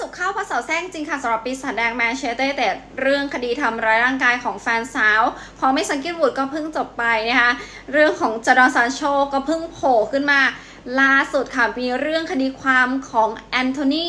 สุกร์เข้าพระเสาร์แซงจริงค่ะสำหรับปีศาจแดงแมนเชสเตอร์แต่เรื่องคดีทำร้ายร่างกายของแฟนสาวของมิสซันกินวูดก็เพิ่งจบไปนะคะเรื่องของจาดอนซานโชก็เพิ่งโผล่ขึ้นมาล่าสุดค่ะมีเรื่องคดีความของแอนโทนี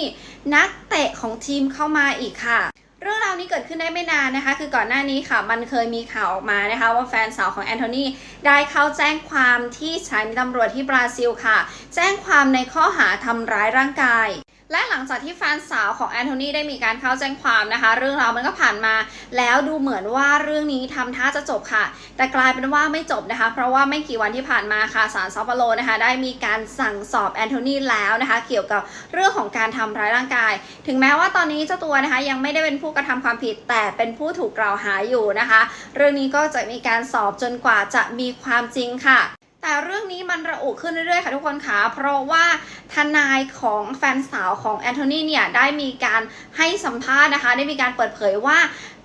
นักเตะของทีมเข้ามาอีกค่ะเรื่องราวนี้เกิดขึ้นได้ไม่นานนะคะ คือก่อนหน้านี้ค่ะ มันเคยมีข่าวออกมานะคะ ว่าแฟนสาวของแอนโทนีได้เข้าแจ้งความที่สถานีตำรวจที่บราซิลค่ะ แจ้งความในข้อหาทำร้ายร่างกาย และหลังจากที่แฟนสาวของแอนโทนีได้มีการเข้าแจ้งความนะคะ เรื่องราวมันก็ผ่านมา แล้วดูเหมือนว่าเรื่องนี้ทำท่าจะจบค่ะ แต่กลายเป็นว่าไม่จบนะคะ เพราะว่าไม่กี่วันที่ผ่านมาค่ะศาลซาเปาโลนะคะ ได้มีการสั่งสอบแอนโทนีแล้วนะคะ เกี่ยวกับเรื่องของการทำร้ายร่างกาย ถึงแม้ว่าตอนนี้เจ้าตัวนะคะยังไม่ได้เป็นผู้กระทำความผิดแต่เป็นผู้ถูกกล่าวหาอยู่นะคะ เรื่องนี้ก็จะมีการสอบจนกว่าจะมีความจริงค่ะแต่เรื่องนี้มันระอุขึ้นเรื่อยๆค่ะทุกคนค่ะเพราะว่า ทนายของแฟนสาวของแอนโทนีเนี่ยได้มีการให้สัมภาษณ์นะคะ ได้มีการเปิดเผยว่า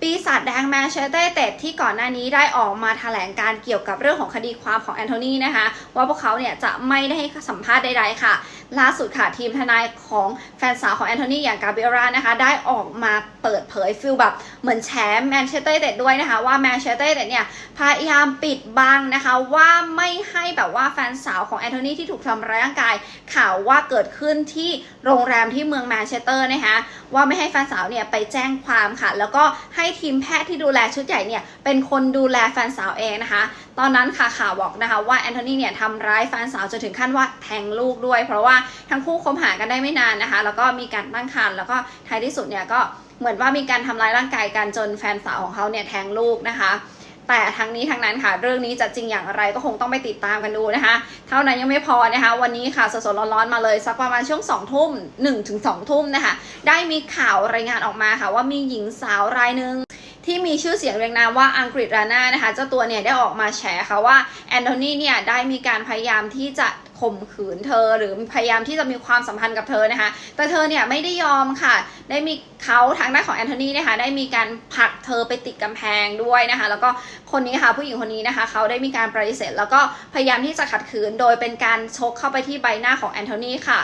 ปีศาจแดงแมนเชสเตอร์เต็ดที่ก่อนหน้านี้ได้ออกมาแถลงการเกี่ยวกับเรื่องของคดีความของแอนโทนีนะคะ ว่าพวกเขาเนี่ยจะไม่ได้ให้สัมภาษณ์ใดๆค่ะ ล่าสุดค่ะทีมทนายของแฟนสาวของแอนโทนีอย่างกาเบรานะคะ ได้ออกมาเปิดเผยฟิลแบบเหมือนแฉแมนเชสเตอร์เต็ดด้วยนะคะ ว่าแมนเชสเตอร์เต็ดเนี่ยพยายามปิดบังนะคะว่าไม่ให้แบบว่าแฟนสาวของแอนโทนีที่ถูกทำร้ายร่างกายข่าวว่าเกิดขึ้นที่โรงแรมที่เมืองแมนเชสเตอร์นะคะว่าไม่ให้แฟนสาวเนี่ยไปแจ้งความค่ะ แล้วก็ให้ทีมแพทย์ที่ดูแลชุดใหญ่เนี่ยเป็นคนดูแลแฟนสาวเองนะคะ ตอนนั้นค่ะข่าวบอกนะคะว่าแอนโทนีเนี่ยทำร้ายแฟนสาวจนถึงขั้นว่าแทงลูกด้วย เพราะว่าทั้งคู่คบหากันได้ไม่นานนะคะ แล้วก็มีการตั้งครรภ์แล้วก็ท้ายที่สุดเนี่ยก็เหมือนว่ามีการทำร้ายร่างกายกันจนแฟนสาวของเขาเนี่ยแทงลูกนะคะ แต่ทั้งนี้ทั้งนั้นค่ะ เรื่องนี้จะจริงอย่างไรก็คงต้องไปติดตามกันดูนะคะ เท่านั้นยังไม่พอนะคะ วันนี้ค่ะสดๆร้อนๆมาเลยสักประมาณช่วง2องทุ่มหนึ่งถึงสองทุ่มนะคะ ได้มีข่าวรายงานออกมาค่ะ ว่ามีหญิงสาวรายหนึ่ง ที่มีชื่อเสียงเรียงนามว่าอังกฤษราน่านะคะเจ้าตัวเนี่ยได้ออกมาแฉค่ะว่าแอนโทนีเนี่ยได้มีการพยายามที่จะข่มขืนเธอหรือพยายามที่จะมีความสัมพันธ์กับเธอนะคะ แต่เธอเนี่ยไม่ได้ยอมค่ะ ได้มีเขาทางด้านของแอนโทนีนะคะได้มีการผลักเธอไปติดกำแพงด้วยนะคะ แล้วก็คนนี้ค่ะผู้หญิงคนนี้นะคะเขาได้มีการปฏิเสธแล้วก็พยายามที่จะขัดขืนโดยเป็นการชกเข้าไปที่ใบหน้าของแอนโทนีค่ะ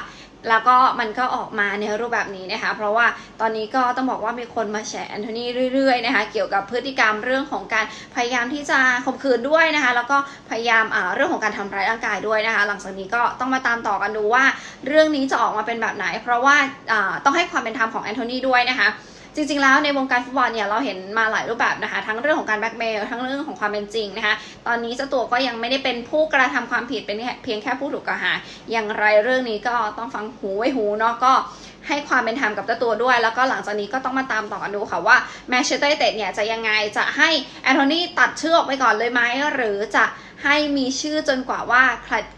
แล้วก็มันก็ออกมาในรูปแบบนี้นะคะ เพราะว่าตอนนี้ก็ต้องบอกว่ามีคนมาแฉแอนโทนีเรื่อยๆนะคะเกี่ยวกับพฤติกรรมเรื่องของการพยายามที่จะข่มขืนด้วยนะคะ แล้วก็พยายามเรื่องของการทำร้ายร่างกายด้วยนะคะ หลังจากนี้ก็ต้องมาตามต่อกันดูว่า เรื่องนี้จะออกมาเป็นแบบไหน เพราะว่าต้องให้ความเป็นธรรมของแอนโทนีด้วยนะคะ จริงๆแล้วในวงการฟุตบอลเนี่ยเราเห็นมาหลายรูปแบบนะคะ ทั้งเรื่องของการแบ็กเมลทั้งเรื่องของความเป็นจริงนะคะ ตอนนี้เจ้าตัวก็ยังไม่ได้เป็นผู้กระทำความผิดเป็นเพียงแค่ผู้ถูกกล่าวหา อย่างไรเรื่องนี้ก็ต้องฟังหูไว้หูเนาะก็ให้ความเป็นธรรมกับเจ้าตัวด้วย แล้วก็หลังจากนี้ก็ต้องมาตามต่อกันดูค่ะว่าแมนเชสเตอร์ยูไนเต็ดเนี่ยจะยังไงจะให้แอนโทนีตัดเชือออกไปก่อนเลยไหมหรือจะให้มีชื่อจนกว่าว่า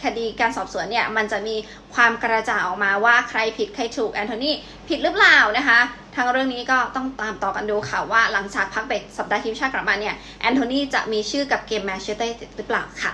คดีการสอบสวนเนี่ยมันจะมีความกระจ่างออกมาว่าใครผิดใครถูกแอนโทนีผิดหรือเปล่านะคะ ทั้งเรื่องนี้ก็ต้องตามต่อกันดูค่ะว่าหลังจากพักเบรกสัปดาห์ทีมชาติกลับมาเนี่ยแอนโทนีจะมีชื่อกับเกมแมนเชสเตอร์ยูไนเต็ดหรือเปล่าค่ะ